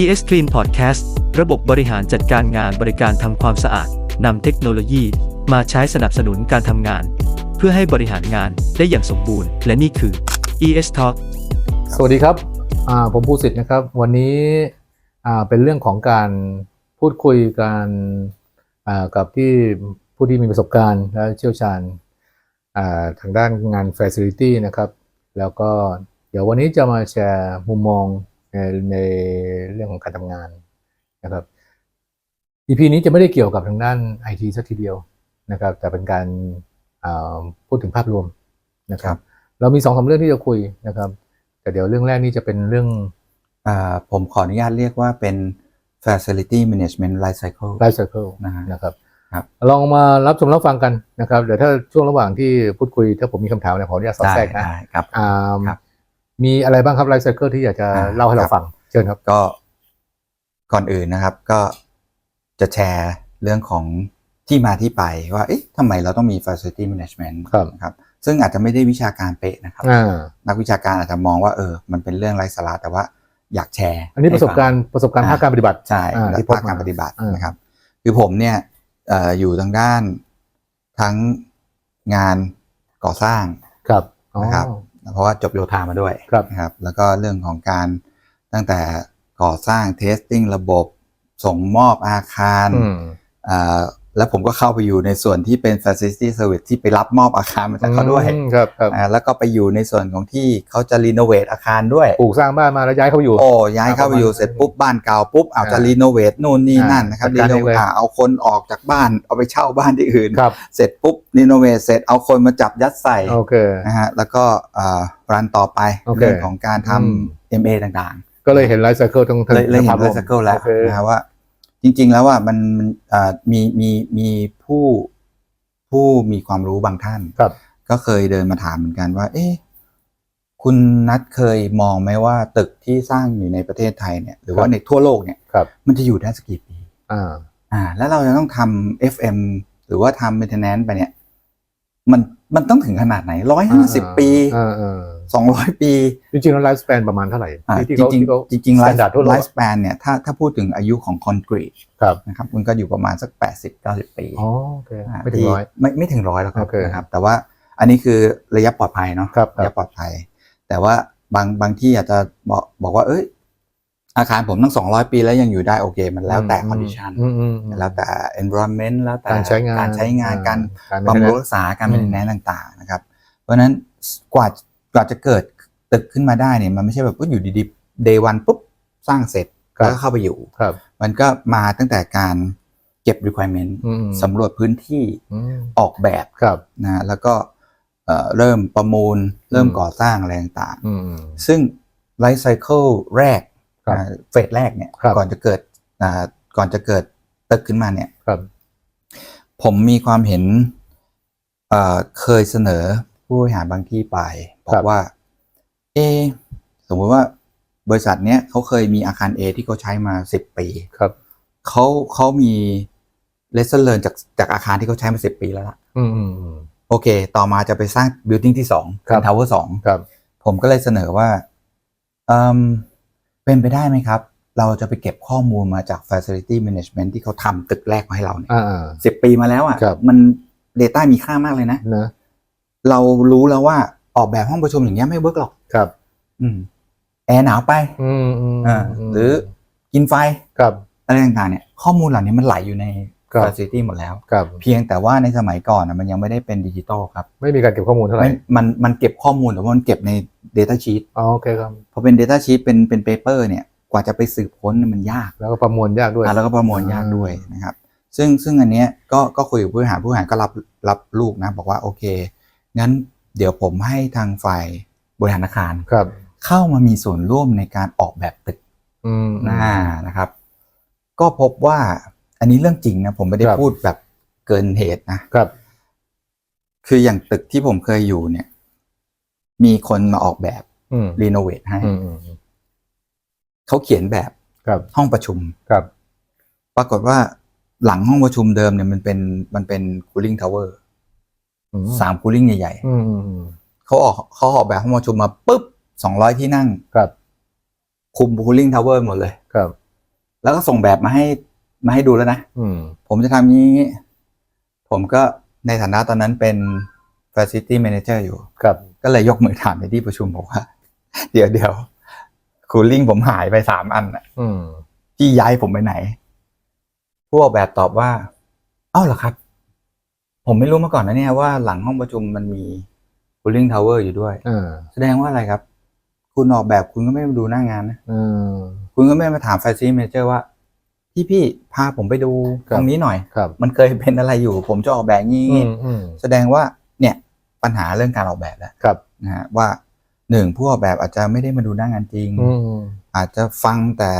ES Clean Podcast ระบบบริหารจัดการงานบริการทำความสะอาดนำเทคโนโลยี มาใช้สนับสนุนการทำงาน เพื่อให้บริหารงานได้อย่างสมบูรณ์ และนี่คือ ES Talk สวัสดีครับผมภูสิทธิ์นะครับ วันนี้เป็นเรื่องของการพูดคุยกันกับที่ผู้ที่มีประสบการณ์ และเชี่ยวชาญทางด้านงาน Facility นะครับ แล้วก็เดี๋ยววันนี้จะมาแชร์มุมมอง ในในเรื่องของการทำงานนะครับ EP นี้จะไม่ได้เกี่ยวกับทางด้าน IT สักทีเดียวนะครับ แต่เป็นการอ่าพูดถึงภาพรวมนะครับ เรามีสองสามเรื่องที่จะคุยนะครับ แต่เดี๋ยวเรื่องแรกนี่จะเป็นเรื่องอ่าผมขออนุญาตเรียกว่าเป็น facility management life cycle life cycle นะฮะนะครับครับลองมารับชมรับฟังกันนะครับ เดี๋ยวถ้าช่วงระหว่างที่พูดคุย ถ้าผมมีคำถามเนี่ยขออนุญาตสอดได้แทรกนะได้ครับอ่าครับ มีอะไรบ้างครับ life cycle ที่อยากจะอ่าเล่าให้เราครับฟัง เชิญครับ ก็ก่อนอื่นนะครับ ก็จะแชร์เรื่องของที่มาที่ไปว่า เอ๊ะทำไมเราต้องมี facility management ครับนะครับ ซึ่งอาจจะไม่ได้วิชาการเป๊ะนะครับอ่านักวิชาการอาจจะมองว่าเออ มันเป็นเรื่องไร้สาระแต่ว่าอยากแชร์ อันนี้ประสบการให้ณ์ประสบการณ์อ่าภาคการปฏิบัติฟังใช่อ่าและที่พบภาคการมาปฏิบัติอ่านนะครับ คือผมเนี่ยเอ่ออยู่ทางด้านทั้งงานก่อสร้างครับอ๋อนะครับ เพราะว่าจบโยธามาด้วยครับนะครับ แล้วก็เรื่องของการตั้งแต่ก่อสร้างเทสติ้งระบบส่งมอบอาคารอืมอ่า แล้วผมก็เข้าไปอยู่ในส่วนที่เป็น facility service ที่ไปรับมอบอาคารมาจากเขาด้วยอืมครับครับอ่าแล้วก็ไปอยู่ในส่วนของที่เขาจะรีโนเวทอาคารด้วย ปลูกสร้างบ้านมาแล้วย้ายเข้าไปอยู่ โอ้ย้ายเข้าไปอยู่เสร็จปุ๊บบ้านเก่าปุ๊บเอาจะอ่ารีโนเวทนู่นนี่นั่นนะครับจัดรีการโนเองเวเลยทเอาคนออกจากบ้านเอาไปเช่าบ้านที่อื่น ครับเสร็จปุ๊บรีโนเวทเสร็จเอาคนมาจับยัดใส่โอเค นะฮะแล้วก็อ่ารันต่อไปโอเคเรื่องของการทอืมำ MA ต่างก็เลยเห็น life cycle ตรงๆเลยเลยเห็นภาพรไลวมฟ์ไซเคิลแล้วโอเค นะฮะว่า จริง ๆ แล้วว่ามันมันอ่ามีมีมีผู้ผู้มีความรู้บางท่านครับ ก็เคยเดินมาถามเหมือนกันว่า เอ๊ะคุณนัทเคยมองไหมว่าตึกที่สร้างอยู่ในประเทศไทยเนี่ย หรือว่าในทั่วโลกเนี่ย ครับ มันจะอยู่ได้สักกี่ปี อ่า อ่า แล้วเราจะต้องทำ FM หรือว่าทำ maintenance ไปเนี่ย มันมันต้องถึงขนาดไหนร้อยห้าสิบปี อ่าอ่า สองร้อยปี จริงๆแล้ว life span ประมาณเท่าไหร่อ่าที่จที่ริงเขาที่เขาๆจริงๆไลฟ์ standard ทั่วโลไลกฟ์ส p นเนี่ยถ้าถ้าพูดถึงอายุของคอนกรีตครับ นะครับมันก็อยู่ประมาณสักแปดสิบเก้าสิบปีอ๋อโอเคาไม่ถึงร้อยที่ไม่ไม่ถึงร้อยหรอกครับโอเคนะครับแต่ว่าอันนี้คือระยะปลอดภัยเนาะครับครับระยะปลอดภัย แต่ว่าบางบางที่อาจจะบอกบอกว่าเอ้ยอาคารผมตั้งสองร้อยปีแล้วยังอยู่ได้โอเค มันแล้วแต่ condition อืมอืมอืม แล้วแต่ environment แล้วแต่การใช้งานการใช้งานการ การบำรุง maintenance รักษาการอืเป็นมแนต่างๆนะครับ เพราะฉะนั้นกว่า กว่าจะเกิดตึกขึ้นมาได้เนี่ยมันไม่ใช่แบบว่าอยู่ดีๆ day one ปุ๊บสร้างเสร็จครับแล้วก็เข้าไปอยู่ครับมันก็มาตั้งแต่การเก็บ requirement อืมสำรวจพื้นที่อืมออกแบบครับนะแล้วก็เอ่อเริ่มประมูล เริ่มอืมก่อสร้างอะไรต่างอืมๆซึ่ง life cycle แรกครับอ่าเฟสแรกเนี่ยครับก่อนจะเกิดอ่าก่อนจะเกิดตึกขึ้นมาเนี่ยครับผมมีความเห็นเอ่อเคยเสนอ ผู้บริหารบางที่ไปบอครักบว่า เอะสมมติว่าบริษัทเนี้ยเขาเคยมีอาคาร A ที่เขาใช้มาสิบปีครับเขาเขามีเลสเซอร์เลินจากจากอาคารที่เขาใช้มาสิบปีแล้วล่ะอืมอืมอืมโอเค ต่อมาจะไปสร้างบิ l ดิ้งที่สองครับเป็นทาวเวอร์สองครับผมก็เลยเสนอว่าเอิ่มเป็นไปได้ไหมครับ เราจะไปเก็บข้อมูลมาจาก Facility Management ที่เขาทำตึกแรกมาให้เราเนี่ยอ่าอ่าสิบปีมาแล้วครัอะ่ะบมัน Data มีค่ามากเลยนะนะ เรารู้แล้วว่าออกแบบห้องประชุมอย่างเงี้ยไม่เวิร์กหรอกครับ อืมแอร์หนาวไปอืมอืมอ่าหรือกินไฟครับอะไรต่างๆเนี่ยข้อมูลเหล่านี้มันไหลอยู่ในครับ Facility หมดแล้ว ครับเพียงแต่ว่าในสมัยก่อนอะมันยังไม่ได้เป็นดิจิตอลครับ ไม่มีการเก็บข้อมูลเท่าไหร่ไม่มันมันเก็บข้อมูลแต่ว่ามันเก็บใน Data Sheet อ๋อโอเคครับพอเป็น Data Sheet เป็นเป็นเปเปอร์เนี่ยกว่าจะไปสืบค้นเนี่ยมันยาก แล้วก็ประมวลยากด้วยอะแล้วก็ประมวลยากด้วยนะครับ ซึ่งซึ่งอันเนี้ยก็ก็คุยกับผู้บริหารผู้บริหารก็รับรับลูกนะ บอกว่าโอเค งั้นเดี๋ยวผมให้ทางฝ่ายบริหารอาคารครับเข้ามามีส่วนร่วมในการออกแบบตึกอืมหน้านะครับ ก็พบว่าอันนี้เรื่องจริงนะ ผมไม่ได้ครับพูดแบบเกินเหตุนะครับ คืออย่างตึกที่ผมเคยอยู่เนี่ย มีคนมาออกแบบอืมรีโนเวทให้อืมอืมอืมเขาเขียนแบบครับห้องประชุมครับ ปรากฏว่าหลังห้องประชุมเดิมเนี่ยมันเป็นมันเป็น cooling tower อืม สาม cooling ใหญ่อืมอืมอืมๆเขาออกเขาออกแบบห้องประชุมมาปุ๊บสองร้อยที่นั่งครับ คุม cooling tower หมดเลยครับ แล้วก็ส่งแบบมาให้มาให้ดูแล้วนะอืมผมจะทำนี้ ผมก็ในฐานะตอนนั้นเป็น Facility Manager อยู่ครับก็เลยยกมือถามในที่ประชุมบอกว่า เดี๋ยวเดี๋ยวคูลิ่งผมหายไปสามอันน่ะอืมพี่ย้ายผมไปไหน ผู้ออกแบบตอบว่า เอ้าเหรอครับ ผมไม่รู้มาก่อนนะเนี่ยว่าหลังห้องประชุมมันมี cooling tower อยู่ด้วย อ่าแสดงว่าอะไรครับ คุณออกแบบคุณก็ไม่มาดูหน้างานนะอืมคุณก็ไม่มาถาม Facility Manager ว่า พี่พี่พาผมไปดูครับ ตรงนี้หน่อย ครับมันเคยเป็นอะไรอยู่ ผมจะออกแบบงี้อืมอืมแสดงว่าเนี่ยปัญหาเรื่องการออกแบบแล้วครับนะฮะว่าหนึ่งผู้ออกแบบอาจจะไม่ได้มาดูหน้างานจริง อืมอาจจะฟังแต่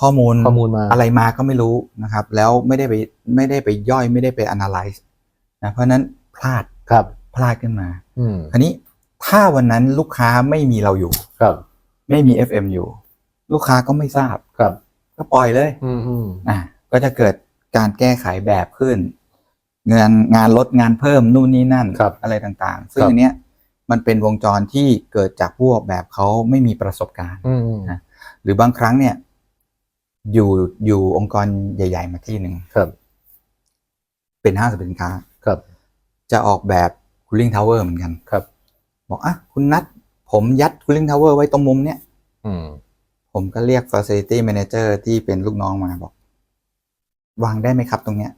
ข้อมูลข้อมูลมา อะไรมาก็ไม่รู้นะครับ แล้วไม่ได้ไปไม่ได้ไปย่อยไม่ได้ไป analyze นะเพราะฉะนั้นพลาดครับพลาดขึ้นมาอืมคราวนี้ถ้าวันนั้นลูกค้าไม่มีเราอยู่ครับ ไม่มี FM อยู่ ลูกค้าก็ไม่ทราบครับ ก็ปล่อยเลย อืมอืมอะก็จะเกิดการแก้ไขแบบขึ้น งานงานลดงานเพิ่มนู่นนี่นั่นครับอะไรต่างๆ ซึ่งครับอันเนี้ยมันเป็นวงจรที่เกิดจากผู้ออกแบบเขาไม่มีประสบการณ์อืมอืมนะหรือบางครั้งเนี่ย อยู่อยู่องค์กรใหญ่ ๆ มาที่หนึ่งครับเป็นห้างสรรพสินค้าครับ จะออกแบบ cooling tower เหมือนกันครับ บอกอะคุณนัดผมยัด cooling tower ไว้ตรงมุมเนี้ยอืมผมก็เรียก facility manager ที่เป็นลูกน้องมาบอก วางได้ไหมครับตรงเนี้ย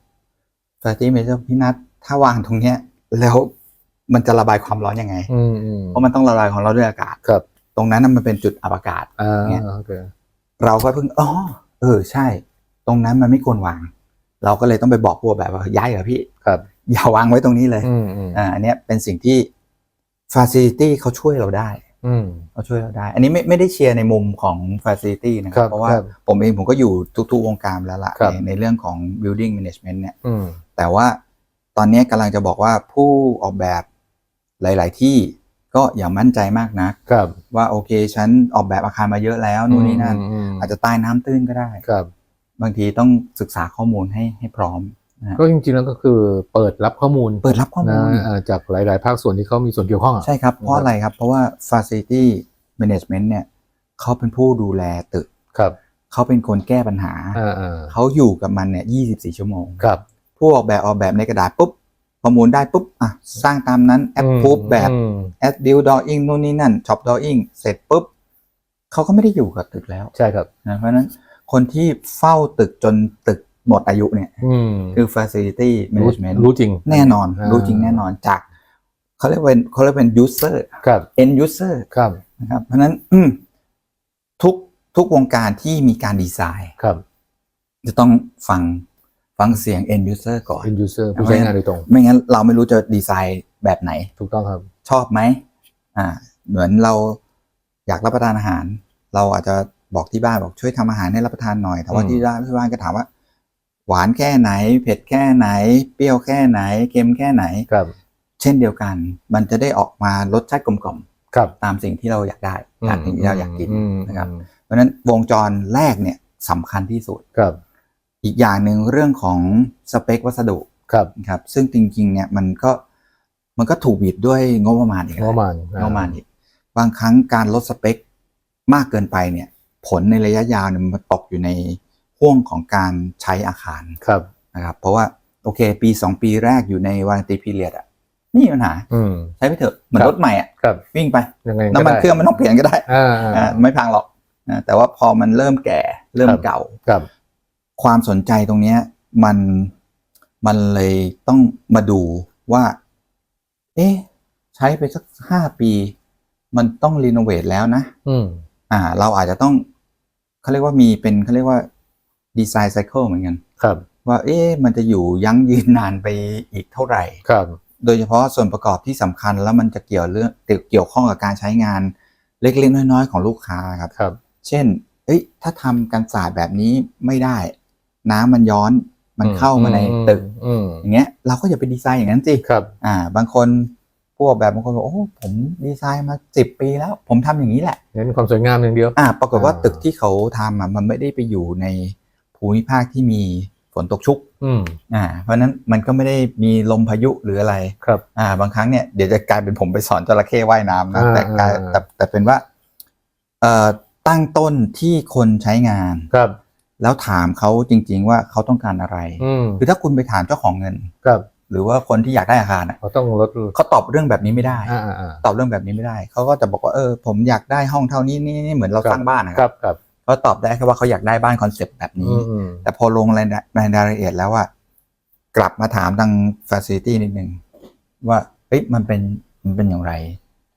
facility manager พี่นัทถ้าวางตรงเนี้ย แล้วมันจะระบายความร้อนยังไงอืมอืมเพราะมันต้องระบายความร้อนด้วยอากาศครับ ตรงนั้นน่ะมันเป็นจุดอับอากาศอ่าเนี่ยโอเคเราก็เพิ่งอ๋อเออ ใช่ ตรงนั้นมันไม่ควรวาง เราก็เลยต้องไปบอกผู้ออกแบบว่าย้ายเหรอพี่ครับ อย่าวางไว้ตรงนี้เลยอืมอืมอ่าอันเนี้ยเป็นสิ่งที่ facility เขาช่วยเราได้อืมเขาช่วยเราได้ อันนี้ไม่ไม่ได้เชียร์ในมุมของ facility นะคครัรับบเพราะว่าครับผมเองผมก็อยู่ทุกๆวงการแล้วล่ะครับในในเรื่องของ building management เนี่ยอืมแต่ว่าตอนนี้กำลังจะบอกว่าผู้ออกแบบหลาย ๆ ที่ก็อย่ามั่นใจมากนักครับว่าโอเคฉันออกแบบอาคารมาเยอะแล้วนู่นนี่นั่นอืมอาจจะใต้น้ำตื้นก็ได้ครับบางทีต้องศึกษาข้อมูลให้ให้พร้อม นะฮะก็จริงๆแล้วก็คือเปิดรับข้อมูลเปิดรับข้อมูนะลอ่าจากหลาย ๆ ภาคส่วนที่เขามีส่วนเกี่ยวข้องอะใช่ครับ เพราะอะไรครับ เพราะว่า facility management เนี่ยเขาเป็นผู้ดูแลตึกครับเขาเป็นคนแก้ปัญหาอ่าอ่าเขาอยู่กับมันเนี่ย24ชั่วโมงครับผู้ออกแบบออกแบบในกระดาษปุ๊บประมูลได้ปุ๊บอะสร้างตามนั้นแอปพูบแบบอืมแอดบิลดออิงนู่นนี่นั่นช็อปดออิงเสร็จปุ๊บเขาก็ไม่ได้อยู่กับตึกแล้ว ใช่ครับนะเพราะฉะนั้นคนที่เฝ้าตึกจนตึก หมดอายุเนี่ยอืมคือ facility รู้ management รู้จริง แน่นอนอ่ารู้รู้จริงแน่นอนจากเขาเรียกเป็นเขาเรียกเป็น user ครับ end user ครับนะครับ เพราะฉะนั้นอืมทุกทุกวงการที่มีการดีไซน์ครับ จะต้องฟังฟังเสียง end user ก่อน end user ผู้ใช้งานโดยตรง ไม่งั้นเราไม่รู้จะดีไซน์แบบไหน ถูกต้องครับ ชอบไหมอ่า เหมือนเราอยากรับประทานอาหาร เราอาจจะบอกที่บ้านบอกช่วยทำอาหารให้รับประทานหน่อย แต่ว่าอืมที่บ้านที่บ้านก็ถามว่า หวานแค่ไหน เผ็ดแค่ไหน เปรี้ยวแค่ไหน เค็มแค่ไหนครับ เช่นเดียวกัน มันจะได้ออกมารสชาติกลมกล่อมครับตามสิ่งที่เราอยากได้ตามสิ่งที่เราอยากกินมนะครับ เพราะฉะนั้นวงจรแรกเนี่ยสำคัญที่สุดครับ อีกอย่างหนึ่งเรื่องของสเปควัสดุครับนะครับ ซึ่งจริงๆเนี่ยมันก็มันก็ถูกบีบด้วยงบประมาณอีกงแล้วบประมาณงบประมาณอีกบางครั้งการลดสเปคมากเกินไปเนี่ย ผลในระยะยาวเนี่ยมันตกอยู่ใน ห่วงของการใช้อาคารครับนะครับเพราะว่าโอเค ปี2ปีแรกอยู่ในวารันตีพีเรียดอะนี่มีปัญหาอืมใช้ไปเถอะเหมือนครับรถใหม่อะครับวิ่งไปยังไงก็น้ำมันได้เครื่องมันต้องเปลี่ยนก็ได้อ่าอ่าอ่าไม่พังหรอกนะแต่ว่าพอมันเริ่มแก่เริ่มครับเก่าครับ ความสนใจตรงเนี้ยมันมันเลยต้องมาดูว่า เอ๊ะใช้ไปสักห้าปี มันต้องรีโนเวทแล้วนะ อืมอ่า เราอาจจะต้องเขาเรียกว่ามีเป็นเขาเรียกว่า ดีไซน์ไซเคิลเหมือนกันครับ ว่าเอ๊ะมันจะอยู่ยั้งยืนนานไปอีกเท่าไหร่ครับ โดยเฉพาะส่วนประกอบที่สำคัญแล้วมันจะเกี่ยวเรื่องเกี่ยวข้องกับการใช้งานเล็กๆน้อยๆของลูกค้าครับครับ เช่น เอ้ยถ้าทำกันศาสตร์แบบนี้ไม่ได้ น้ำมันย้อนมันเข้ามาในตึกอืมอย่างเงี้ยเราก็อย่าไปดีไซน์อย่างนั้นสิครับ อ่า บางคนผู้ออกแบบบางคนบอกโอ้ผมดีไซน์มาสิบปีแล้ว ผมทำอย่างนี้แหละเน้นความสวยงามอย่างเดียว อ่า ปรากฏว่าอ่าตึกที่เขาทำอะมันไม่ได้ไปอยู่ใน ภูมิภาคที่มีฝนตกชุกอืมอ่า เพราะฉะนั้นมันก็ไม่ได้มีลมพายุหรืออะไรครับอ่า บางครั้งเนี่ยเดี๋ยวจะกลายเป็นผมไปสอนจระเข้ว่ายน้ำนะอ่าแต่กลายอ่าแต่แต่เป็นว่าเอ่อตั้งต้นที่คนใช้งานครับ แล้วถามเขาจริง ๆ ว่าเขาต้องการอะไรอืมคือถ้าคุณไปถามเจ้าของเงินครับ หรือว่าคนที่อยากได้อาคารอะเขาต้องลดเขาตอบเรื่องแบบนี้ไม่ได้อ่าอ่าอ่าตอบเรื่องแบบนี้ไม่ได้เขาก็จะบอกว่าเออผมอยากได้ห้องเท่านี้นี่นี่เหมือนเราครับสร้างบ้านนะคครัรับบครับ เขาตอบได้แค่ว่าเขาอยากได้บ้านคอนเซปต์แบบอืนี้มอืมแต่พอลงรายในรายละเอียดแล้วว่ากลับมาถามทางฟ a ซิลิตี้นิดนึงว่าเฮ้ยมันเป็นมันเป็นอย่างไร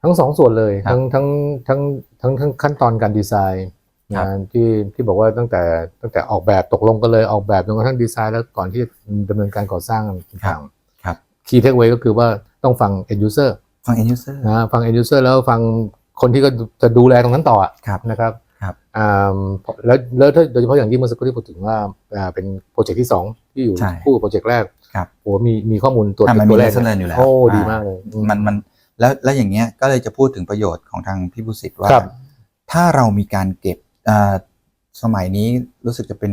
ทั้งสองส่วนเลยครับทั้งทั้งทั้งทั้งทั้งขั้นตอนการดีไซน์ครับงานที่ที่บอกว่าตั้งแต่ตั้งแต่ออกแบบตกลงกันเลยออกแบบจนกระทั่งดีไซน์แล้วก่อนที่จะดำเนินการก่อสร้างต่างครับคีย์เทคเวก็คือว่าต้องฟัง end user ฟัง end user นะฟัง end user แล้วฟังคนที่ก็จะดูแลตรงนั้นต่ออะครับนะครับ ครับอ่าแล้วแล้วถ้าโดยเฉพาะอย่างยิ่งเมื่อสักครู่ที่พูดถึงว่าอ่าเป็นโปรเจกต์ที่สองที่อยู่ใช่คู่กับโปรเจกต์แรกครับโอ้มีมีข้อมูลตัวอะติดมันมีตัวแรก lesson learned อยู่แล้วโอ้อ่าดีมากเลยอืมันมันแล้วแล้วอย่างเงี้ยก็เลยจะพูดถึงประโยชน์ของทางพี่บุสิทธิ์ว่าครับถ้าเรามีการเก็บอ่าสมัยนี้รู้สึกจะเป็น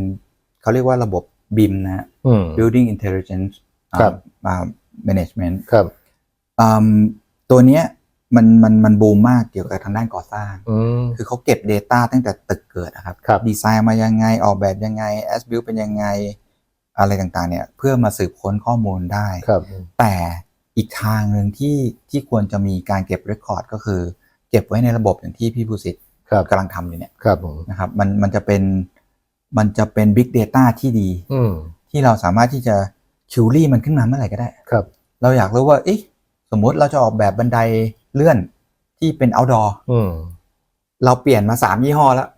เขาเรียกว่าระบบ BIM นะฮะอืม Building Intelligence อ่าครับอ่า Management ครับอืมตัวเนี้ย มันมันมันบูมมากเกี่ยวกับทางด้านก่อสร้าง อืม คือเขาเก็บ Data ตั้งแต่ตึกเกิดนะครับ ครับ ดีไซน์มายังไงออกแบบยังไง as build เป็นยังไงอะไรต่างๆ เนี่ยเพื่อมาสืบค้นข้อมูลได้ ครับ แต่อีกทางหนึ่งที่ที่ควรจะมีการเก็บเรคคอร์ดก็คือ เก็บไว้ในระบบอย่างที่พี่ภูสิทธิ์ครับ กำลังทำอยู่เนี่ยครับผม นะครับมันมันจะเป็นมันจะเป็น Big Data ที่ดี อืม ที่เราสามารถที่จะคิวรี่มันขึ้นมาเมื่อไหร่ก็ได้ ครับ เราอยากรู้ว่าเอ๊ะสมมุติเราจะออกแบบบันได เลื่อนที่เป็น outdoor อืมเราเปลี่ยนมาสามยี่ห้อแล้ว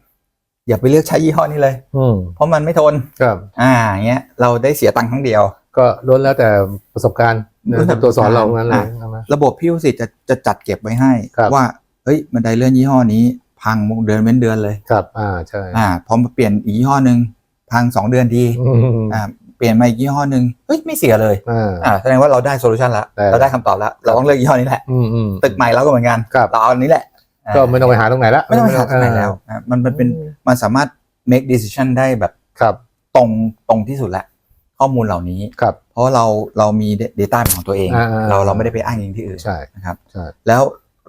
อย่าไปเลือกใช้ยี่ห้อนี้เลยอืมเพราะมันไม่ทนครับ อ่าอย่างเงี้ย เราได้เสียตังค์ครั้งเดียว ก็ล้วนแล้วแต่ประสบการณ์ล้วนแต่ตัวสอนเราทั้งนั้นเลยอะใช่ไหมระบบพี่วุสิทธิ์จะจะจัดเก็บไว้ให้ครับว่าเฮ้ยบันไดเลื่อนยี่ห้อนี้ พังเดือนเว้นเดือนเลยครับ อ่าใช่อ่าพอมาเปลี่ยนอีกยี่ห้อหนึ่งพังสองเดือนทีอืมอ่า เปลี่ยนมาอีกยี่ห้อหนึ่งเฮ้ยไม่เสียเลยอ่า อ่าแสดงว่าเราได้โซลูชันแล้วได้ เราได้คำตอบแล้วเราต้องเลือกยี่ห้อนี้แหละอืมอืม ตึกใหม่เราก็เหมือนกันครับ เราเอาอันนี้แหละาก็ไม่ต้องไปหาตรงไหนละไม่ต้องไปหาตรงไหนแล้วอะมันมันเป็นมันสามารถ make decision ได้แบบครับ ตรงตรงที่สุดแหละข้อมูลเหล่านี้ ครับ เพราะเราเรามี Data เป็นของตัวเอง อ่าๆ เราเราไม่ได้ไปอ้างอิงที่อื่น ใช่ นะครับใช่ แล้ว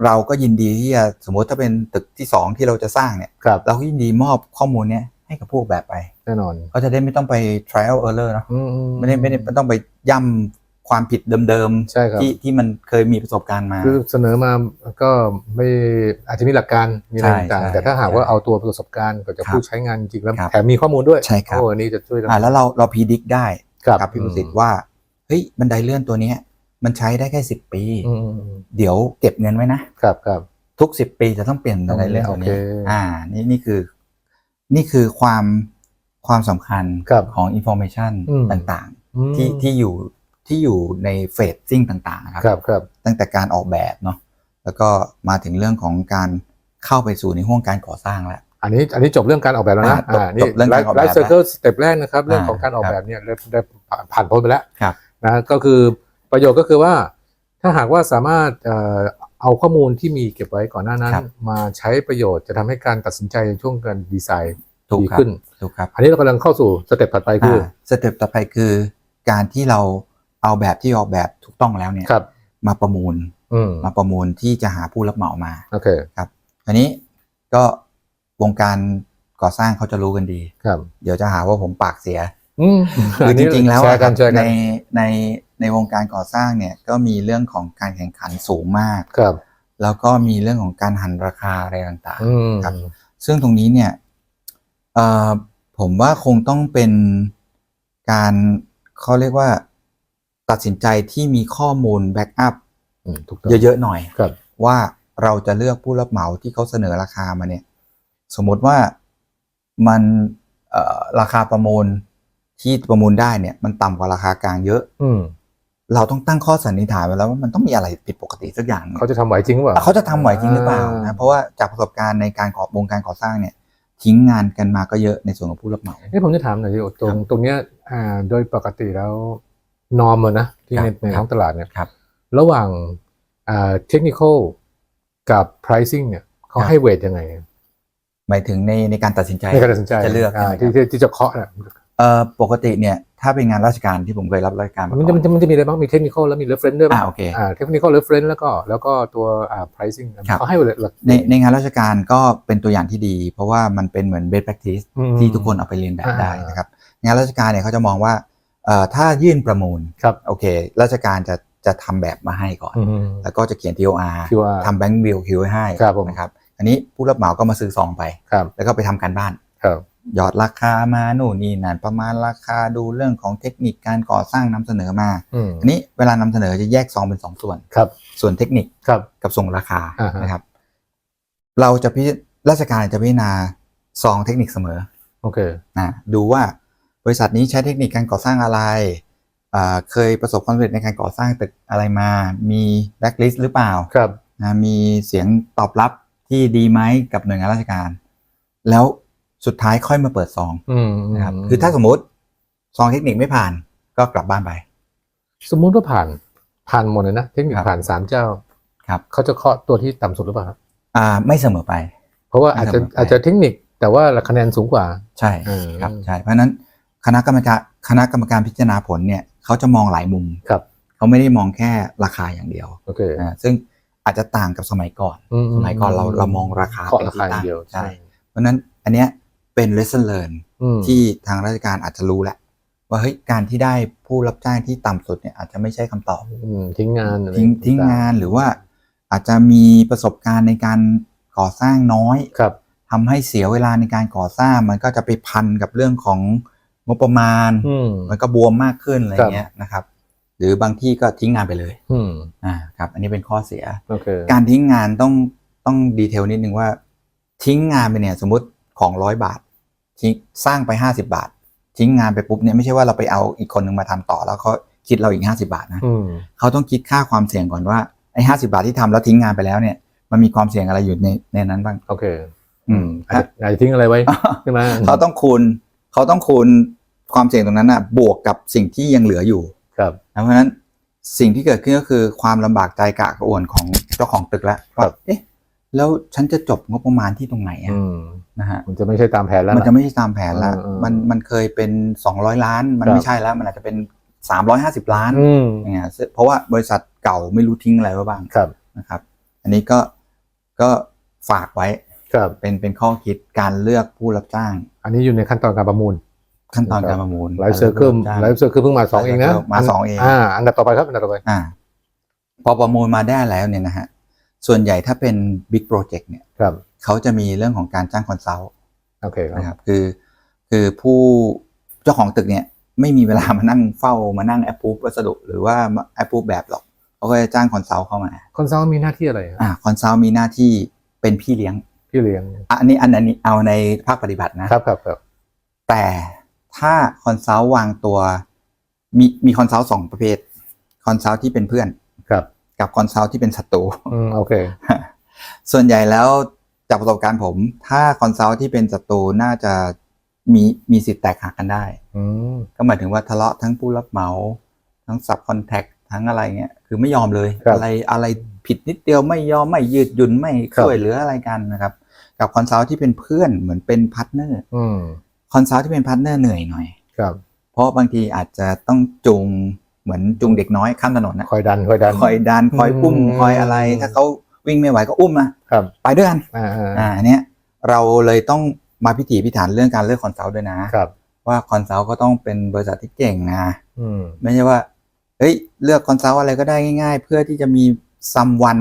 เราก็ยินดีที่จะสมมติถ้าเป็นตึกที่สองที่เราจะสร้างเนี่ย ครับ เราก็ยินดีมอบข้อมูลเนี้ย ให้กับผู้ออกแบบไปแน่นอนเขาจะได้ไม่ต้องไป trial error เนอะอือืไม่ได้ไม่ได้ไม่ต้องไปย่ำความผิดเดิมใช่ครับที่ที่มันเคยมีประสบการณ์มา คือเสนอมาก็ไม่อาจจะมีหลักการมีอะไรใช่ต่างใช่ๆแต่ถ้าหากว่าใช่เอาตัวประสบการณ์กับจากครับผู้ใช้งานจริงๆแล้วครับแถมมีข้อมูลด้วยใช่ครับโอ้อันนี้จะช่วยเราอ่าแล้วเราเราพิจิตได้ครับกับพี่ประสิทธิ์ว่าเฮ้ยบันไดเลื่อนตัวเนี้ย มันใช้ได้แค่สิบปีอืมอืมอืมเดี๋ยวเก็บเงินไว้นะครับครับทุกสิบปีจะต้องเปลี่ยนบันไดเลื่อนตัวนี้โอเคอ่านี่นี่คือ นี่คือความความสำคัญครับของ information อืมต่างอืมๆที่ที่อยู่ที่อยู่ในเฟสซิ่งต่างๆครับครับครับ ตั้งแต่การออกแบบเนาะแล้วก็มาถึงเรื่องของการเข้าไปสู่ในห่วงการก่อสร้างแล้วอันนี้อันนี้จบเรื่องการออกแบบแล้วนะอ่าจบอ่านี่จบเรื่องการออกแบบไลฟ์เซอร์เคิลสเต็ปแรกนะครับ เรื่องอ่าของการออกครับแบบเนี่ยได้ได้ผ่านพ้นไปแล้วครับนะก็คือประโยชน์ก็คือว่าถ้าหากว่าสามารถ เอ่อเอาข้อมูลที่มีเก็บไว้ก่อนหน้านั้น ครับ มาใช้ประโยชน์จะทำให้การตัดสินใจในช่วงการดีไซน์ถูกดีครับขึ้น ถูกครับอันนี้เรากำลังเข้าสู่สเต็ปถัดไปคืออ่าสเต็ปต่อไปคือการที่เราเอาแบบที่ออกแบบถูกต้องแล้วเนี่ยครับ มาประมูลอืมมาประมูลที่จะหาผู้รับเหมามา โอเคครับอันนี้ก็วงการก่อสร้างเขาจะรู้กันดี ครับ เดี๋ยวจะหาว่าผมปากเสียอืมคือจริงๆแล้วแชอะร์กันแชร์กัในนใน ในวงการก่อสร้างเนี่ยก็มีเรื่องของการแข่งขันสูงมากครับ แล้วก็มีเรื่องของการหันราคาอะไรต่างอืมครับ ซึ่งตรงนี้เนี่ยเอ่อผมว่าคงต้องเป็นการเขาเรียกว่าตัดสินใจที่มีข้อมูลแบ็กอัพอืมถูกต้องเยอะๆหน่อยครับว่าเราจะเลือกผู้รับเหมาที่เขาเสนอราคามาเนี่ย สมมติว่ามันเอ่อราคาประมูลที่ประมูลได้เนี่ย มันต่ำกว่าราคากลางเยอะอืม เราต้องตั้งข้อสันนิษฐานไว้แล้วว่ามันต้องมีอะไรผิดปกติสักอย่างหนึ่งเขาจะทำไหวจริงหรือเปล่าเขาจะทำไหวจริงหรือเปล่านะเพราะว่าจากประสบการณ์ในการก่อวงการก่อสร้างเนี่ย ทิ้งงานกันมาก็เยอะในส่วนของผู้รับเหมาเอ้ผมจะถามหน่อยที่ตรงตรงเนี้ยอ่าโดยปกติแล้วนอมอะนะ ที่ครับในในครับท้องตลาดเนี่ยครับระหว่างอ่าเทคนิคกับ pricing เนี่ยเขาครับให้เวทยังไง หมายถึงในในการตัดสินใจในการตัดสินใจจะเลือกาใช่ไหมที่ครับที่ที่จะเคาะเนี่ยเอ่อปกติเนี่ย ถ้าเป็นงานราชการที่ผมเคยรับราชการมามันก่จะอมันน จะมันจะมีอะไรบ้างมีเทคนิคแล้วมีเรฟเฟรนซ์ด้วยอ่าป่ะโอเคอ่าเทคนิคเรฟเฟรนซ์แล้วก็แล้วก็ตัวอ่า pricing ครับ เขาให้ไว้เลยหลักในในงานราชการก็เป็นตัวอย่างที่ดี เพราะว่ามันเป็นเหมือน best practice อืม ที่ทุกคนเอาไปเรียนแบบได้อ่านนะครับงานราชการเนี่ยเขาจะมองว่าเอ่อถ้ายื่นประมูลครับ โอเค ราชการจะจะทำแบบมาให้ก่อน อืม แล้วก็จะเขียน TOR TOR ทำแบงก์บิลคิวไว้ให้ครับผม นะครับอันนี้ผู้รับเหมาก็มาซื้อซองไป ครับแล้วก็ไปทำการบ้าน ครับห ยอดราคามาโน่นนี่นั่นประมาณราคาดูเรื่องของเทคนิคการก่อสร้างนำเสนอมาอืมอันนี้เวลานำเสนอจะแยกซองเป็นสองส่วนครับ ส่วนเทคนิคครับกับส่งราคาอ่าฮะนะครับ เราจะพิราชการจะพิจารณาซองเทคนิคเสมอโอเคนะดูว่าบริษัทนี้ใช้เทคนิคการก่อสร้างอะไรอ่าเคยประสบความสำเร็จในการก่อสร้างตึกอะไรมา มีแบ็กลิสต์หรือเปล่าครับนะมีเสียงตอบรับที่ดีไหมกับหน่วยงานราชการ แล้ว สุดท้ายค่อยมาเปิดซองอืมนะครับคือถ้าสมมติซองเทคนิคไม่ผ่านก็กลับบ้านไป สมมุติว่าผ่านผ่านหมดเลยนะเทคนิคครับผ่านสามเจ้าครับเขาจะเคาะตัวที่ต่ำสุดหรือเปล่าครับอ่า ไม่เสมอไป เพราะว่าอาจจะไม่เสมอไปอาจจะเทคนิคแต่ว่าคะแนนสูงกว่า ใช่อืมครับใช่เพราะฉะนั้นคณะกรรมการคณะกรรมการพิจารณาผลเนี่ยเขาจะมองหลายมุมครับเขาไม่ได้มองแค่ราคาอย่างเดียวโอเคนะซึ่งอาจจะต่างกับสมัยก่อน สมัยก่อนเราเรามองราคาเคาะเป็นราที่คาอตั้ย่างงเดียวใช่เพราะฉะนั้นอันเนี้ย เป็น lesson learn อืมที่ทางราชการอาจจะรู้แหละว่าเฮ้ยการที่ได้ผู้รับจ้างที่ต่ำสุดเนี่ยอาจจะไม่ใช่คำตอบอืมทิ้งงานอะไรทิ้งทิ้งงานหรือว่า อาจจะมีประสบการณ์ในการก่อสร้างน้อยครับทำให้เสียเวลาในการก่อสร้างมันก็จะไปพันกับเรื่องของงบประมาณอืมมันก็บวมมากขึ้นอะไรเงี้ยนะครับ หรือบางที่ก็ทิ้งงานไปเลยอืมอ่าครับ อันนี้เป็นข้อเสียโอเคการทิ้งงานต้องต้องดีเทลนิดนึงว่า ทิ้งงานไปเนี่ย สมมติของร้อยบาท ทิ้งสร้างไปห้าสิบาท ทิ้งงานไปปุ๊บเนี่ยไม่ใช่ว่าเราไปเอาอีกคนหนึ่งมาทำต่อ แล้วเขาคิดเราอีกห้าสิบาทนะอืมเขาต้องคิดค่าความเสี่ยงก่อนว่าไอ้ห้าสิบาทที่ทำแล้วทิ้งงานไปแล้วเนี่ยมันมีความเสี่ยงอะไรอยู่ในในนั้นบ้างโอเค อืมอาจจะอาจจะทิ้งอะไรไว้ใช่ไหมเขาต้องคูณเขาต้องคูณความเสี่ยงตรงนั้นน่ะ บวกกับสิ่งที่ยังเหลืออยู่ ครับนะเพราะฉะนั้นสิ่งที่เกิดขึ้นก็คือความลำบากใจกะกระอ่วนของเจ้าของตึกแล้วว่าเอ๊ะ แล้วฉันจะจบงบประมาณที่ตรงไหนอะอืม นะฮะมันจะไม่ใช่ตามแผนแล้วมันล่ะจะไม่ใช่ตามแผนละเออเออมันมันเคยเป็น 200 ล้าน มันครับไม่ใช่แล้ว มันอาจจะเป็น 350 ล้านอืมอย่างเงี้ยซึ่งเพราะว่าบริษัทเก่าไม่รู้ทิ้งอะไรไว้บ้างครับนะครับ อันนี้ก็ก็ฝากไว้ครับเป็นเป็นข้อคิดการเลือกผู้รับจ้าง อันนี้อยู่ในขั้นตอนการประมูล ขั้นตอนการประมูลไลฟ์เซอร์เคิลการลือกผู้รับจ้างไลฟ์เซอร์เคิลเพิ่งมาสองเองนะมาสองเองอ่าอันดับต่อไปครับอันดับต่อไปอ่าพอประมูลมาได้แล้วเนี่ยนะฮะส่วนใหญ่ถ้าเป็นบิ๊กโปรเจกต์เนี่ยครับ เขาจะมีเรื่องของการจ้างคอนซัลท์โอเคครับนะครับคือ คือผู้เจ้าของตึกเนี่ยไม่มีเวลามานั่งเฝ้ามานั่งแอปพูวัสดุ หรือว่าแอปพูแบบหรอกเขาก็จะจ้างคอนซัลท์เข้ามาคอนซัลท์มีหน้าที่อะไรครับอ่าคอนซัลท์มีหน้าที่เป็นพี่เลี้ยงพี่เลี้ยงอะอันนี้อันนี้เอาในภาคปฏิบัตินะครับครับครับแต่ถ้าคอนซัลท์วางตัวมีมีคอนซัลท์สองประเภทคอนซัลท์ที่เป็นเพื่อนครับ กับคอนซัลท์ที่เป็นศัตรูอืมโอเค ส่วนใหญ่แล้ว จากประสบการณ์ผม ถ้าคอนซัลท์ที่เป็นศัตรูน่าจะมีมีสิทธิ์แตกหักกันได้อืมก็หมายถึงว่าทะเลาะทั้งผู้รับเหมาทั้งซับคอนแทคทั้งอะไรเงี้ยคือไม่ยอมเลยครับอะไรอะไรผิดนิดเดียวไม่ยอมไม่ยืดหยุ่นไม่ครับช่วยเหลืออะไรกันนะครับ กับคอนซัลท์ที่เป็นเพื่อนเหมือนเป็นพาร์ทเนอร์อืมคอนซัลท์ที่เป็นพาร์ทเนอร์เหนื่อยหน่อยครับ เพราะบางทีอาจจะต้องจูงเหมือนจูงเด็กน้อยข้ามถนนนะคอยดันคอยดันคอยดันคอยอุ้มอืมคอยอะไรถ้าเขา วิ่งไม่ไหวก็อุ้มนะครับ ไปด้วยกันอ่าอ่าอ่าอันเนี้ยเราเลยต้องมาพิถีพิถันเรื่องการเลือกคอนซัลท์ด้วยนะ ครับ ว่าคอนซัลท์ก็ต้องเป็นบริษัทที่เก่งนะ อืม ไม่ใช่ว่าเฮ้ยเลือกคอนซัลท์อะไรก็ได้ง่าย ๆ เพื่อที่จะมีซัมวัน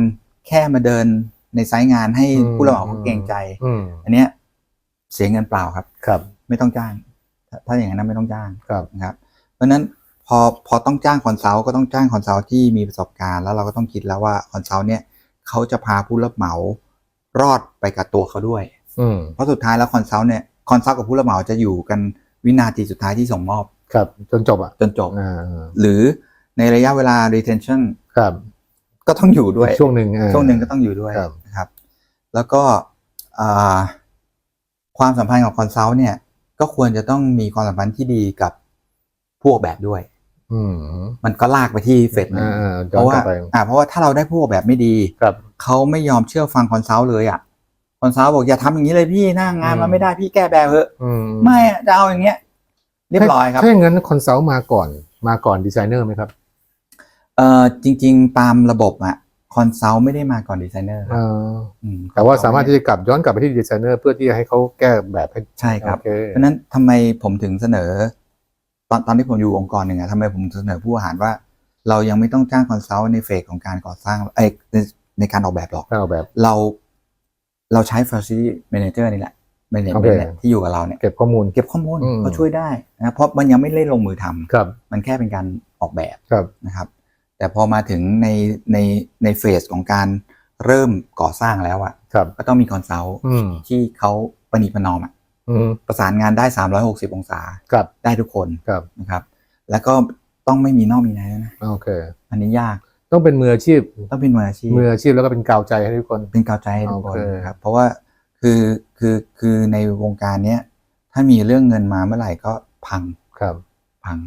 แค่มาเดินในไซต์งานให้อืม ผู้รับเหมาเขาเกรงใจ อืม อันเนี้ยเสียเงินเปล่าครับ ครับ ไม่ต้องจ้าง ถ้าถ้าอย่างนั้นไม่ต้องจ้างครับ นะครับ เพราะฉะนั้นพอพอต้องจ้างคอนซัลท์ก็ต้องจ้างคอนซัลท์ที่มีประสบการณ์แล้วเราก็ต้องคิดแล้วว่าคอนซัลท์เนี่ย เขาจะพาผู้รับเหมารอดไปกับตัวเขาด้วยอืมเพราะสุดท้ายแล้วคอนซัลท์เนี่ยคอนซัลท์กับผู้รับเหมาจะอยู่กันวินาทีสุดท้ายที่ส่งมอบ ครับ จนจบอะจนจบอ่าหรือในระยะเวลา retention ครับ ก็ต้องอยู่ด้วยช่วงหนึ่งอ่าช่วงหนึ่งก็ต้องอยู่ด้วยครับนะครับ แล้วก็อ่าความสัมพันธ์กับคอนซัลท์เนี่ย ก็ควรจะต้องมีความสัมพันธ์ที่ดีกับผู้ออกแบบด้วยอื มมันก็ลากไปที่เฟสหนึ่งอ่าอ่าเพราะว่าย้อนกลับไปอ่าเพราะว่าถ้าเราได้ผู้ออกแบบไม่ดีครับเขาไม่ยอมเชื่อฟังคอนซัลท์เลยอะคอนซัลท์บอกอย่าทำอย่างนี้เลยพี่หน้างานอืมมันไม่ได้พี่แก้แบบเถอะอืมไม่อะจะเอาอย่างเงี้ยเรียบร้อยครับถ้าอย่างนั้นคอนซัลท์มาก่อน มาก่อนดีไซเนอร์ไหมครับเอ่อจริง ๆ ตามระบบอะคอนซัลท์ไม่ได้มาก่อนดีไซเนอร์เอ่ออืมแต่ว่าสามารถที่จะกลับย้อนกลับไปที่ดีไซเนอร์เพื่อที่จะให้เขาแก้แบบให้ใช่ครับโอเคเพราะฉะนั้นทำไมผมถึงเสนอ ตอนตอนที่ผมอยู่องค์กรหนึ่งอะทำไมผมเสนอผู้บริหารว่า เรายังไม่ต้องจ้างคอนซัลท์ในเฟสของการก่อสร้างเอยในในการออกแบบหรอกถ้าเอาแบบ เรา เราใช้ facility manager นี่แหละ management โอเค เนี่ยที่อยู่กับเราเนี่ย เก็บข้อมูล เก็บข้อมูลอืม เขาช่วยได้นะเพราะมันยังไม่ได้ลงมือทำครับ มันแค่เป็นการออกแบบครับ นะครับ แต่พอมาถึงในในในเฟสของการเริ่มก่อสร้างแล้วอะครับ ก็ต้องมีคอนซัลท์อืม ที่เขาประนีประนอมอะอืม ประสานงานได้ 360 องศาครับได้ทุกคนครับนะครับ แล้วก็ต้องไม่มีนอกมีในด้วยนะโอเค อันนี้ยากต้องเป็นมืออาชีพ ต้องเป็นมืออาชีพมืออาชีพแล้วก็เป็นกาวใจให้ทุกคนเป็นกาวใจให้ทุกคนโอเคนะครับเพราะว่าคือคือคือในวงการเนี้ยถ้ามีเรื่องเงินมาเมื่อไหร่ก็พังครับ พัง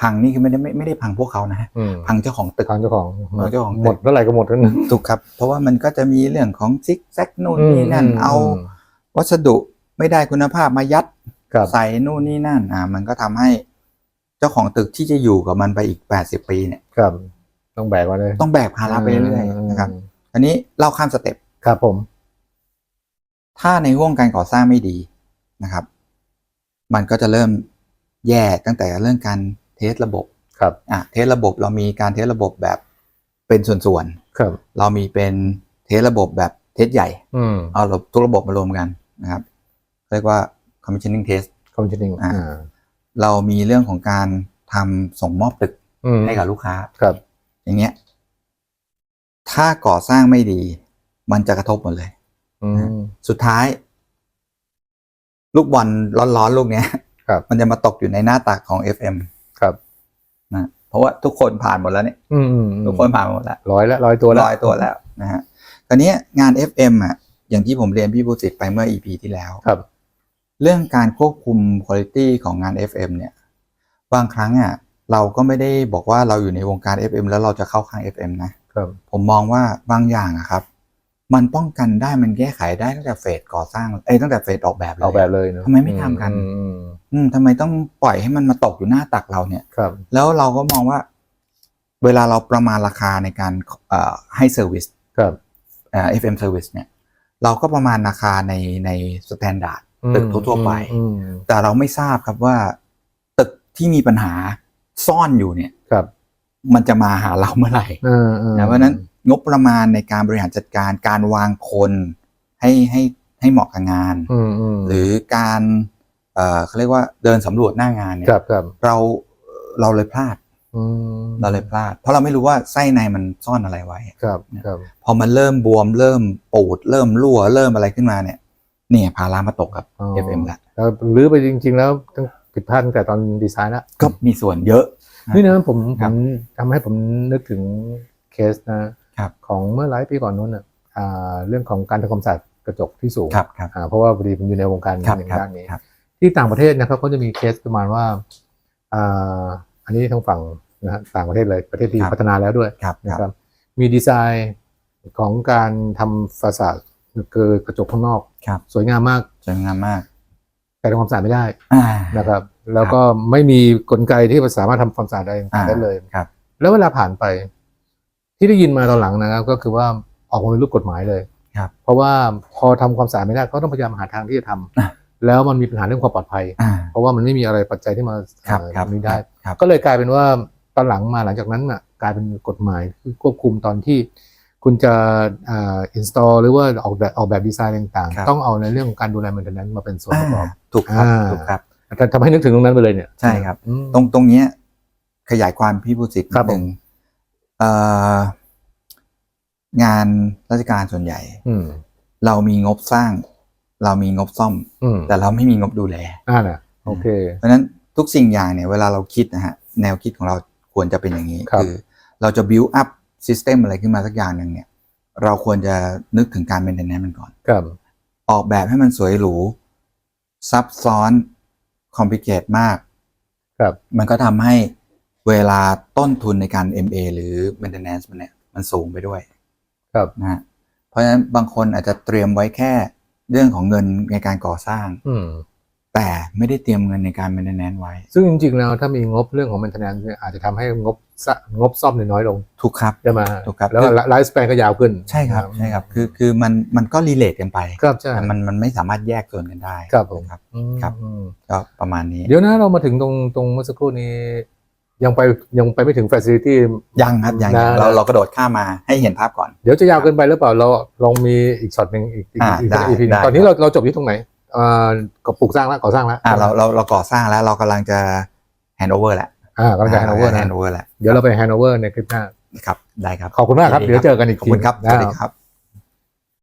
พังนี่คือไม่ได้ไม่ไม่ได้พังพวกเขานะฮะอืมพังเจ้าของตึกทางเจ้าของเจ้าของหมดเท่าไหร่ก็หมดทั้งนั้นถูกครับ เพราะว่ามันก็จะมีเรื่องของซิกแซกนู่นนี่นั่นมเอามวัสดุ ไม่ได้คุณภาพมายัดครับใส่นู่นนี่นั่นอ่า มันก็ทำให้เจ้าของตึกที่จะอยู่กับมันไปอีก80ปีเนี่ยครับ ต้องแบกมาเลยต้องแบกภาระไปเรื่อยๆนะครับ อันนี้เล่าข้ามสเต็ปครับผม ถ้าในห่วงการก่อสร้างไม่ดีนะครับ มันก็จะเริ่มแย่ตั้งแต่เรื่องการเทสระบบครับอะเทสระบบเรามีการเทสระบบแบบเป็นส่วนครับๆเรามีเป็นเทสระบบแบบเทสใหญ่ อืมเอาระบบทุกระบบมารวมกันนะครับ เรียกว่า commissioning test คอมชินิ่งอ่า อ่า เรามีเรื่องของการทำส่งมอบตึกอืม ให้กับลูกค้า ครับ อย่างเงี้ย ถ้าก่อสร้างไม่ดี มันจะกระทบหมดเลย อืม สุดท้าย ลูกบอลร้อนๆลูกเนี้ยครับ มันจะมาตกอยู่ในหน้าตักของ FM ครับ นะเพราะว่าทุกคนผ่านหมดแล้วเนี่ยอืมอืมอืมทุกคนผ่านหมดแล้วร้อยแล้วร้อยตัวแล้วร้อยตัวแล้วนะฮะคราวนี้งาน FM อะอย่างที่ผมเรียนพี่บุสิตไปเมื่อ EP ที่แล้ว ครับ เรื่องการควบคุมคุณภาพของงาน FM เนี่ยบางครั้งอะเราก็ไม่ได้บอกว่าเราอยู่ในวงการ FM แล้วเราจะเข้าข้าง FM นะครับผมมองว่าบางอย่างอะครับ มันป้องกันได้มันแก้ไขได้ตั้งแต่เฟสก่อสร้างเอ้ยตั้งแต่เฟสออกแบบเลยเอาแบบเลยเนอะทำไมไม่ทำกัน อืมอืมอืมทำไมต้องปล่อยให้มันมาตกอยู่หน้าตักเราเนี่ยครับ แล้วเราก็มองว่า เวลาเราประมาณราคาในการเอ่อให้เซอร์วิสครับเอ่อ FM service เนี่ย เราก็ประมาณราคาในในสแตนดาร์ด ตึกทั่วๆไปอืมแต่เราไม่ทราบครับว่า ตึกที่มีปัญหาซ่อนอยู่เนี่ยครับมันจะมาหาเราเมื่อไหร่เออเออนะเพราะฉะนั้นงบประมาณในการบริหารจัดการการวางคนให้ให้ให้เหมาะกับงานอืมอืมหรือการเอ่อเขาเรียกว่าเดินสำรวจหน้างานเนี่คยรับครับเราเราเลยพลาดอืมเราเลยพลาด เพราะเราไม่รู้ว่าไส้ในมันซ่อนอะไรไว้ครับครับ พอมันเริ่มบวมเริ่มปูด เริ่มรั่วเริ่มอะไรขึ้นมาเนี่ย เนี่ยภาระมาตกกับอ๋อ FM ละแล้วรื้อไปจริง ๆ แล้วต้องผิดพลาดตั้งแต่ตอนดีไซน์แล้วก็มีส่วนเยอะ นี่นะผมผครับมทำให้ผมนึกถึงเคสนะครับของเมื่อหลายปีก่อนนู้นอะอ่าเรื่องของการทำความสะอาดกระจกที่สูงครับครับอ่าเพราะว่าพอดีผมอยู่ในวงการครับในครับด้านนี้ครับที่ต่างประเทศนะครับเขาจะมีเคสประมาณว่าอ่าอันนี้ทางฝั่งนะฮะต่างประเทศเลยประเทศที่ครับพัฒนาแล้วด้วยครับคนะรับครับ มีดีไซน์ของการทำฟาสาด เกิดกระจกข้างนอก ครับ สวยงามมาก สวยงามมาก แต่ทำความสะอาดไม่ได้อ่า นะครับ แล้วก็ไม่มีกลไกที่สามารถทำความสะอาดได้อ่า ได้เลยครับ แล้วเวลาผ่านไป ที่ได้ยินมาตอนหลังนะครับ ก็คือว่าออกมาเป็นรูปกฎหมายเลยครับ เพราะว่าพอทำความสะอาดไม่ได้เขาต้องพยายามหาทางที่จะทำอะแล้วมันมีปัญหาเรื่องความปลอดภัย อ่า เพราะว่ามันไม่มีอะไรปัจจัยที่มาครับ เอ่อครับนี้ได้ ครับ ก็เลยกลายเป็นว่าตอนหลังมาหลังจากนั้นน่ะกลายเป็นกฎหมายที่ควบคุมตอนที่ คุณจะอ่า install หรือว่าออกแบบออกแบบดีไซน์ต่างครับๆต้องเอาในเรื่องของการดูแล maintenance มาเป็นส่วนประกอบถูกครับอ่าถูกครับแต่ทำให้นึกถึงตรงนั้นไปเลยเนี่ยใช่ครับอืมตรงตรงเนี้ยขยายความพี่ผู้สิทธิ์ครับนิดหนึ่งเอ่องานราชการส่วนใหญ่อืมเรามีงบสร้าง เรามีงบซ่อมอืมแต่เราไม่มีงบดูแลอ่าน่ะโอเค เพราะฉะนั้นทุกสิ่งอย่างเนี่ยเวลาเราคิดนะฮะแนวคิดของเราควรจะเป็นอย่างนี้ครับอเราจะ build up system อะไรขึ้นมาสักอย่างหนึ่งเนี่ย เราควรจะนึกถึงการ maintenance มันก่อน ครับ ออกแบบให้มันสวยหรู ซับซ้อน complicate มาก ครับ มันก็ทำให้เวลาต้นทุนในการ MA หรือ maintenance มันเนี่ยมันสูงไปด้วย ครับนะฮะเพราะฉะนั้นบางคนอาจจะเตรียมไว้แค่เรื่องของเงินในการก่อสร้าง อืม แต่ไม่ได้เตรียมเงินในการ maintenance ไว้ ซึ่งจริงๆแล้วถ้ามีงบเรื่องของ maintenance เนี่ยอาจจะทำให้งบสะงบซ่อมเนี่ยน้อยลงถูกครับ ใช่ไหมถูกครับ แล้วไลฟ์สเปนก็ยาวขึ้น ใช่ครับใช่ครับคือคือมันมันก็รีเลทกันไปครับใช่ มันมันไม่สามารถแยกส่วนกันได้ครับผม ครับ อืมครับ อืมก็ประมาณนี้เดี๋ยวนะเรามาถึงตรงตรงเมื่อสักครู่นี้ ยังไปยังไปไม่ถึง facility ยังครับยังนะยังเราเรากระโดดข้ามมาให้เห็นภาพก่อน เดี๋ยวจะยาวเกินไปหรือเปล่าเราลองมีอีกช็อตหนึ่งอีกอีกอ่าอีกได้อีกทีหนึ่งได้ ตอนนี้เราเราจบที่ตรงไหน อ่าก็ปลูกสร้างแล้วก่อสร้างแล้วอ่าเราเราเราก่อสร้างแล้วเรากำลังจะ hand over แหละอ่ากำลังจะ hand over นะ hand over แหละเดี๋ยวเราไป hand over ในคลิปหน้าครับได้ครับขอบคุณมากครับยินเดี๋ยวเจอกันอีกขอบคุณครับทีสวัสดีครับ